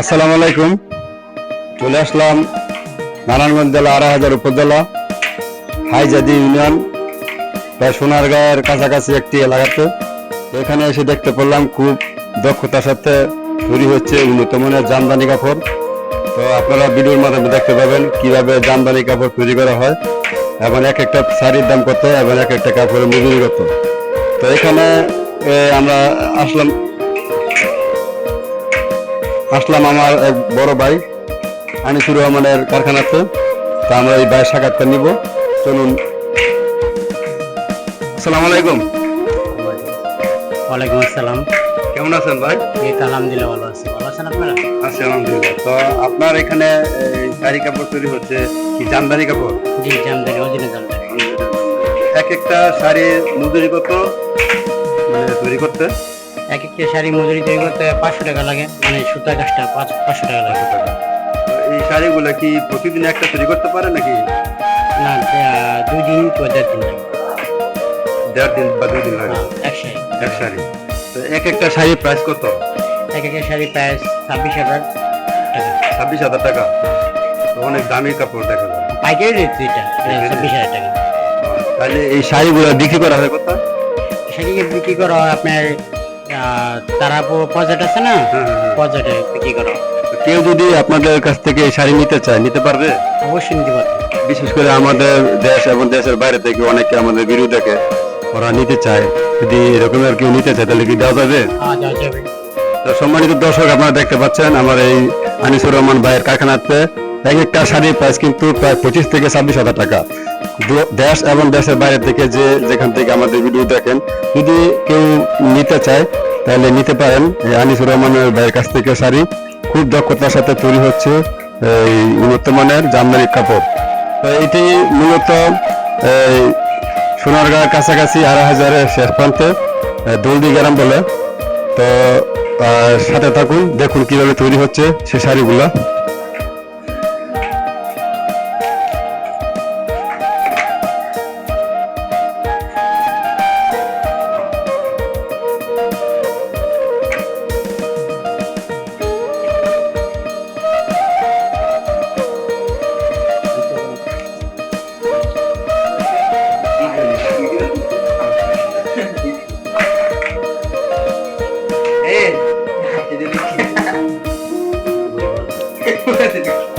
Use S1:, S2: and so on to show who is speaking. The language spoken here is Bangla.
S1: আসসালামু আলাইকুম। চলে আসলাম নারায়ণগঞ্জ জেলা আড়াই হাজার উপজেলা হাইজাদি ইউনিয়ন, প্রায় সোনারগাঁয়ের কাছাকাছি একটি এলাকাতে। এখানে এসে দেখতে পেলাম খুব দক্ষতার সাথে তৈরি হচ্ছে উন্নত মানের জামদানি কাপড়। তো আপনারা ভিডিওর মাধ্যমে দেখতে পাবেন কীভাবে জামদানি কাপড় তৈরি করা হয় এবং এক একটা শাড়ির দাম কত এবং এক একটা কাপড়ের মজুরি কত। তো এখানে আমরা আসলাম আসলাম আমার এক বড় ভাই। আনিসুর রহমানের কারখানাতে তা। আমরা এই ভাইয়ের সাক্ষাৎকার নিব। চলুন। আসসালামু আলাইকুম।
S2: ওয়ালাইকুম আসসালাম।
S1: কেমন আছেন ভাই?
S2: এই তো আলহামদুলিল্লাহ ভালো আছি। ভালো আছেন আপনারা?
S1: আছি আলহামদুলিল্লাহ। তো আপনার এখানে শাড়ি কাপড় তৈরি হচ্ছে কি জামদানি কাপড়?
S2: জি জামদানি অজিনে জামদানি।
S1: এক একটা শাড়ির মজুরি কত? মানে তৈরি করতে?
S2: এক একটা শাড়ি মজুরি তৈরি করতে পাঁচশো টাকা লাগে মানে সুতা কাজটা পাঁচ পাঁচশো টাকা লাগে।
S1: এই শাড়িগুলো কি প্রতিদিন একটা তৈরি করতে পারে নাকি?
S2: না দুই দিন দেড় দিন লাগে।
S1: দেড় দিন বা দুই দিন লাগে?
S2: এক শাড়ি।
S1: এক শাড়ি। তো এক একটা শাড়ির প্রাইস কত?
S2: এক একটা শাড়ি প্রায় ছাব্বিশ হাজার টাকা।
S1: ছাব্বিশ হাজার টাকা? অনেক দামি কাপড় দেখা যায়।
S2: পাইকারি রেট এটা ছাব্বিশ হাজার টাকা।
S1: তাহলে এই শাড়িগুলো বিক্রি করা হয় কত
S2: শাড়িকে বিক্রি করা হয় আপনার তারা পর্যাট আছে না?
S1: হ্যাঁ, হ্যাঁ, হ্যাঁ।
S2: বিক্রি করা।
S1: কেউ যদি আপনাদের কাছ থেকে শাড়ি নিতে চায় নিতে পারবে?
S2: অবশ্যই নিতে পারবে।
S1: বিশেষ করে আমাদের দেশ এবং দেশের বাইরে থেকে অনেকে আমাদের ভিডিও দেখে ওরা নিতে চায়। যদি এরকমের কেউ নিতে চায় তাহলে কি দেওয়া যাবে? তো সম্মানিত দর্শক আপনারা দেখতে পাচ্ছেন আমার এই আনিসুর রহমান ভাইয়ের কারখানাতে এক একটা শাড়ির প্রাইস কিন্তু প্রায় পঁচিশ থেকে ছাব্বিশ হাজার টাকা। দেশ এবং দেশের বাইরে থেকে যে যেখান থেকে আমাদের ভিডিও দেখেন, যদি কেউ নিতে চায়, তাহলে নিতে পারেন। আনিসুর রহমানের ভাইয়ের কাছ থেকে শাড়ি। খুব দক্ষতার সাথে তৈরি হচ্ছে, এই উন্নত মানের জামদানি কাপড়। তো এটি মূলত, এই সোনারগাঁর কাছাকাছি আড়াই হাজারের শেষ প্রান্তে দৌদি গ্রাম বলে। তো সাথে থাকুন, দেখুন কীভাবে তৈরি হচ্ছে সে শাড়িগুলা। えてて。